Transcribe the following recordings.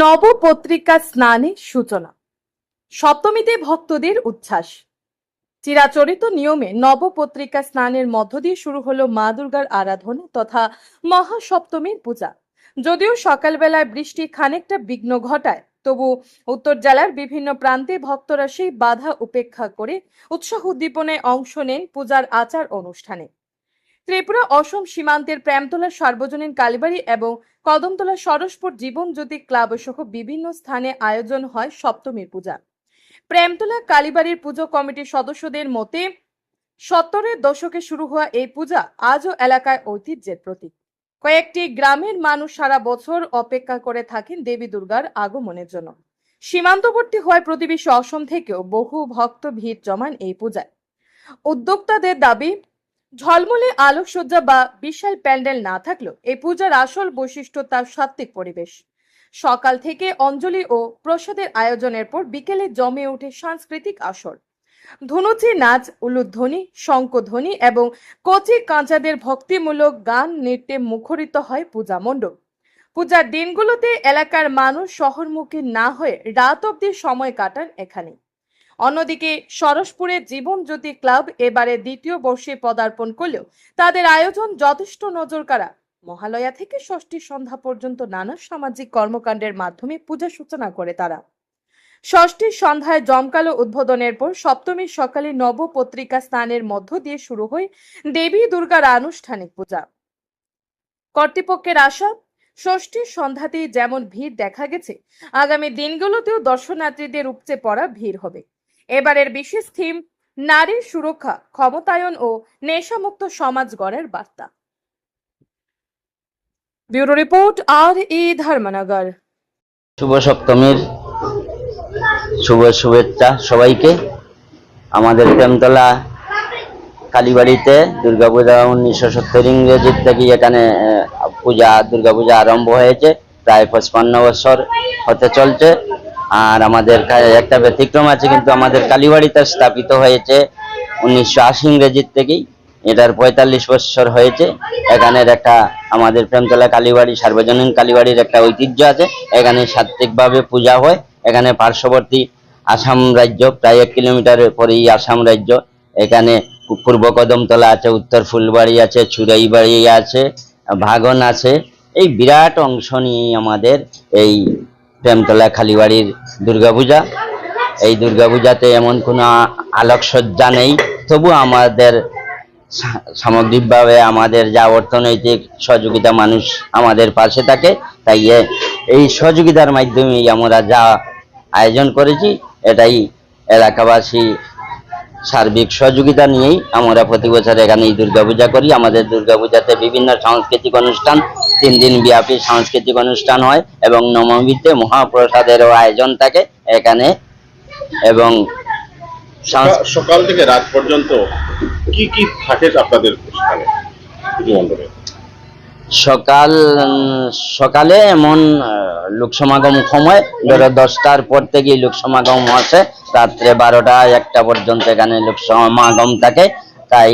নবপত্রিকা স্নানে সূচনা। সপ্তমীতে ভক্তদের উচ্ছ্বাস। চিরাচরিত নিয়মে নবপত্রিকা স্নানের মধ্য দিয়ে শুরু হলো মা দুর্গার আরাধনা তথা মহাসপ্তমীর পূজা। যদিও সকালবেলায় বৃষ্টি খানিকটা বিঘ্ন ঘটায়, তবু উত্তর জেলার বিভিন্ন প্রান্তে ভক্তরা সেই বাধা উপেক্ষা করে উৎসাহ উদ্দীপনায় অংশ নেন পূজার আচার অনুষ্ঠানে। ত্রিপুরা অসম সীমান্তের প্রেমতলা, সার্বজনীন কালীবাড়ি এবং কদমতলা সরসপুর জীবনজ্যোতি ক্লাব সহ বিভিন্ন স্থানে আয়োজন হয় সপ্তমীর পূজা। প্রেমতলা কালীবাড়ির পুজো কমিটির সদস্যদের মতে, সত্তরের দশকে শুরু হওয়া এই পূজা আজও এলাকায় ঐতিহ্যের প্রতীক। কয়েকটি গ্রামের মানুষ সারা বছর অপেক্ষা করে থাকেন দেবী দুর্গার আগমনের জন্য। সীমান্তবর্তী হওয়ায় প্রতিবেশী অসম থেকেও বহু ভক্ত ভিড় জমান এই পূজায়। উদ্যোক্তাদের দাবি ঝলমলে আলোকসজ্জা বা বিশাল প্যান্ডেল না থাকলেও এই পূজার আসল বৈশিষ্ট্য তার সাত্ত্বিক পরিবেশ। সকাল থেকে অঞ্জলি ও প্রসাদের আয়োজনের পর বিকেলে জমে ওঠে সাংস্কৃতিক আসর। ধুনুচি নাচ, উলুধ্বনি শঙ্কধ্বনি এবং কচি কাঁচাদের ভক্তিমূলক গান নৃত্যে মুখরিত হয় পূজা মণ্ডপ। পূজার দিনগুলোতে এলাকার মানুষ শহরমুখী না হয়ে রাত অবধি সময় কাটান এখানে অন্যদিকে সরসপুরের জীবনজ্যোতি ক্লাব এবারে দ্বিতীয় বর্ষে পদার্পণ করলেও তাদের আয়োজন যথেষ্ট নজর কাড়া মহালয়া থেকে ষষ্ঠী সন্ধ্যা পর্যন্ত নানা সামাজিক কর্মকাণ্ডের মাধ্যমে পূজা সূচনা করে তারা। ষষ্ঠীর সন্ধ্যায় জমকালো উদ্বোধনের পর সপ্তমীর সকালে নব পত্রিকা স্নানের মধ্য দিয়ে শুরু হয় দেবী দুর্গার আনুষ্ঠানিক পূজা। কর্তৃপক্ষের আশা ষষ্ঠীর সন্ধ্যাতেই যেমন ভিড় দেখা গেছে, আগামী দিনগুলোতেও দর্শনার্থীদের উপচে পড়া ভিড় হবে। এবারের বিশেষ থিম নারীর সুরক্ষা, ক্ষমতায়ন ও নেশামুক্ত সমাজ গড়ার বার্তা। ব্যুরো রিপোর্ট, আর ই ধর্মনগর। শুভ সপ্তমীর, শুভ শুভেচ্ছা সবাইকে। আমাদের প্রেমতলা কালীবাড়িতে দুর্গাপূজা উনিশশো সত্তর ইংরেজির থেকে এখানে পূজা, দুর্গাপূজা আরম্ভ হয়েছে, প্রায় পঁচপান্ন বছর হতে চলছে। আর আমাদের একটা ব্যতিক্রম আছে, কিন্তু আমাদের কালীবাড়িতে স্থাপিত হয়েছে উনিশশো আশি ইংরেজির থেকেই। এটার পঁয়তাল্লিশ বছর হয়েছে। এখানের একটা আমাদের প্রেমতলা কালীবাড়ি, সার্বজনীন কালীবাড়ির একটা ঐতিহ্য আছে। এখানে সাত্ত্বিকভাবে পূজা হয়। এখানে পার্শ্ববর্তী আসাম রাজ্য, প্রায় এক কিলোমিটার পরেই আসাম রাজ্য। এখানে পূর্ব কদমতলা আছে, উত্তর ফুলবাড়ি আছে, চুরাইবাড়ি আছে, ভাগন আছে। এই বিরাট অংশ নিয়ে আমাদের এই প্রেমতলা কালীবাড়ির দুর্গাপূজা। এই দুর্গাপূজাতে এমন কোনো আলোকসজ্জা নেই। তবু আমাদের সামগ্রিকভাবে আমাদের যা অর্থনৈতিক সহযোগিতা মানুষ আমাদের পাশে থাকে, তাই এই সহযোগিতার মাধ্যমেই আমরা যা আয়োজন করেছি, এটাই এলাকাবাসী সার্বিক সহযোগিতা নিয়েই আমরা প্রতি বছর এখানে এই দুর্গাপূজা করি। আমাদের দুর্গাপূজাতে বিভিন্ন সাংস্কৃতিক অনুষ্ঠান তিন দিন ব্যাপী সাংস্কৃতিক অনুষ্ঠান হয় এবং নবমীতে মহাপ্রসাদেরও আয়োজন থাকে এখানে। এবং সকাল থেকে রাত পর্যন্ত কি কি থাকে আপনাদের সকাল সকালে এমন লোক সমাগম সময় ধরো দশটার পর থেকেই লোক সমাগম আছে রাত্রে বারোটা একটা পর্যন্ত এখানে লোক সমাগম থাকে। তাই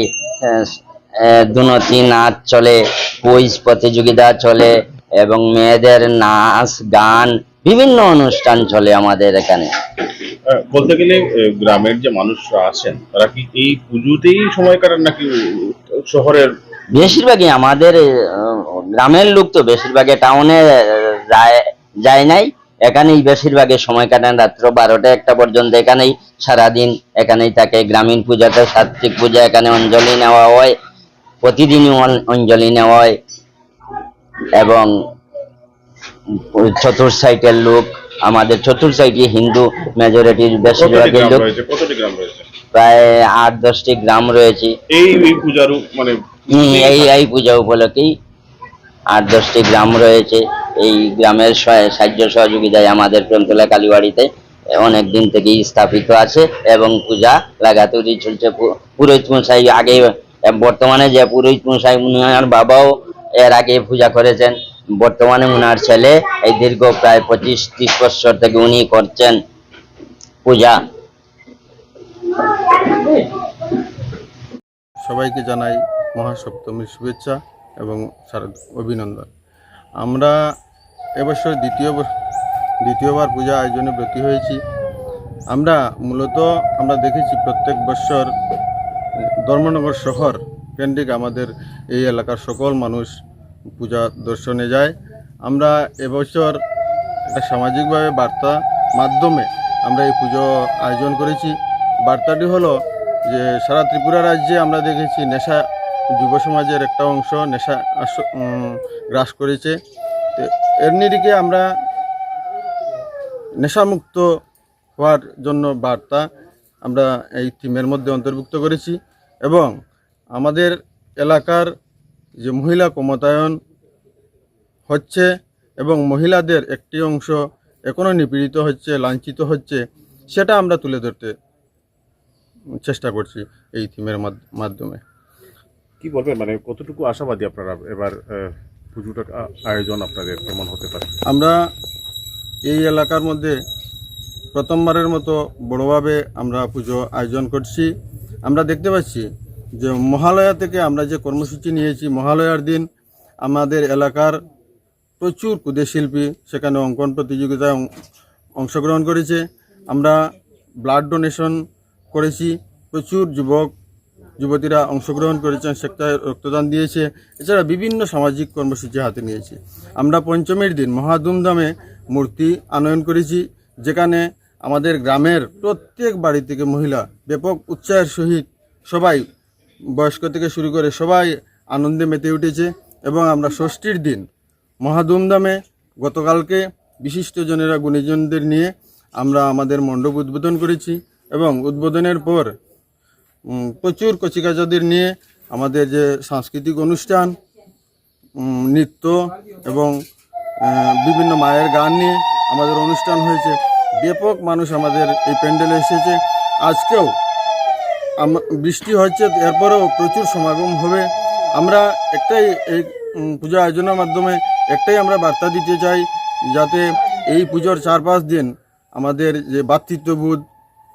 দুনতি নাচ চলে কুইজ প্রতিযোগিতা চলে এবং মেয়েদের নাচ গান বিভিন্ন অনুষ্ঠান চলে আমাদের এখানে। বলতে গেলে গ্রামের যে মানুষরা আছেন তারা কি এই পুজোতেই সময় কাটান নাকি শহরের? বেশিরভাগই আমাদের গ্রামের লোক তো বেশিরভাগই টাউনে যায় যায় নাই। এখানেই বেশিরভাগই সময় কাটান রাত্র বারোটা একটা পর্যন্ত এখানেই সারাদিন এখানেই থাকে। গ্রামীণ পূজাতে সাত্বিক পূজা এখানে অঞ্জলি নেওয়া হয়। প্রতিদিনই অঞ্জলি নেওয়া হয় এবং চতুর সাইটের লোক আমাদের চতুর সাইডে হিন্দু মেজরিটির গ্রাম লোক। প্রায় আট দশটি গ্রাম রয়েছে। এই এই পূজার মানে এই এই পূজা উপলক্ষেই আট দশটি গ্রাম রয়েছে। এই গ্রামের সাহায্য সহযোগিতায় আমাদের প্রেমতলা কালীবাড়িতে অনেক দিন থেকেই স্থাপিত আছে এবং পূজা লাগাতারই চলছে। পুরোহিত মশাই আগে বর্তমানে যে পুরোহিত মশাই উনার বাবাও এর আগে পূজা করেছেন। বর্তমানে উনার ছেলে এই দীর্ঘ প্রায় পঁচিশ, ত্রিশ বছর থেকে উনি করছেন পূজা। সবাইকে জানাই মহাসপ্তমীর শুভেচ্ছা এবং অভিনন্দন। আমরা এবছর দ্বিতীয় দ্বিতীয়বার পূজা আয়োজনে ব্রতী হয়েছি। আমরা মূলত, আমরা দেখেছি প্রত্যেক বছর ধর্মনগর শহর কেন্দ্রিক আমাদের এই এলাকার সকল মানুষ পূজা দর্শনে যায়। আমরা এবছর একটা সামাজিকভাবে বার্তা মাধ্যমে আমরা এই পুজো আয়োজন করেছি। বার্তাটি হলো যে সারা ত্রিপুরা রাজ্যে আমরা দেখেছি নেশা যুব সমাজের একটা অংশ, নেশা গ্রাস করেছে। এর নিরিখে আমরা নেশামুক্ত হওয়ার জন্য বার্তা আমরা এই থিমের মধ্যে অন্তর্ভুক্ত করেছি এবং আমাদের এলাকার যে মহিলা ক্ষমতায়ন হচ্ছে এবং মহিলাদের একটি অংশ এখনও নিপীড়িত হচ্ছে লাঞ্ছিত হচ্ছে সেটা আমরা তুলে ধরতে চেষ্টা করছি এই থিমের মাধ- মাধ্যমে। কি বলবেন? মানে কতটুকু আশাবাদী আপনারা এবার পুজোটা আয়োজন আপনাদের কেমন হতে পারে? আমরা এই এলাকার মধ্যে প্রথমবারের মতো বড়োভাবে আমরা পুজো আয়োজন করছি। আমরা দেখতে পাচ্ছি যে মহালয়া থেকে আমরা যে কর্মসূচি নিয়েছি, মহালয়ার দিন আমাদের এলাকার প্রচুর ক্ষুদে শিল্পী সেখানে অঙ্কন প্রতিযোগিতায় অংশগ্রহণ করেছে। আমরা ব্লাড ডোনেশন করেছি। প্রচুর যুবক, যুবতীরা অংশগ্রহণ করেছেন সেটায় রক্তদান দিয়েছে। এছাড়া বিভিন্ন সামাজিক কর্মসূচি হাতে নিয়েছি। আমরা পঞ্চমীর দিন মহা ধুমধামে মূর্তি আনয়ন করেছি, যেখানে আমাদের গ্রামের প্রত্যেক বাড়ি থেকে মহিলা ব্যাপক উৎসাহের সহিত সবাই বয়স্ক থেকে শুরু করে সবাই আনন্দে মেতে উঠেছে এবং আমরা ষষ্ঠীর দিন মহা ধুমধামে গতকালকে বিশিষ্টজনেরা গুণীজনদের নিয়ে আমরা আমাদের মণ্ডপ উদ্বোধন করেছি এবং উদ্বোধনের পর প্রচুর কচিকাচাদের নিয়ে আমাদের যে সাংস্কৃতিক অনুষ্ঠান নৃত্য এবং বিভিন্ন মায়ের গান নিয়ে আমাদের অনুষ্ঠান হয়েছে। ব্যাপক মানুষ আমাদের এই প্যান্ডেলে এসেছে। আজকেও বৃষ্টি হচ্ছে, এরপরেও প্রচুর সমাগম হবে। আমরা একটাই এই পূজা আয়োজনের মাধ্যমে একটাই আমরা বার্তা দিতে চাই, যাতে এই পুজোর চার পাঁচ দিন আমাদের যে ভ্রাতৃত্ববোধ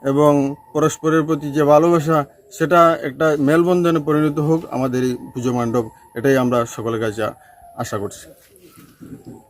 এবং পরস্পরের প্রতি যে ভালোবাসা, সেটা একটা মেলবন্ধনে পরিণত হোক আমাদের এই পুজো মণ্ডপ। এটাই আমরা সকলের কাছে আশা করছি।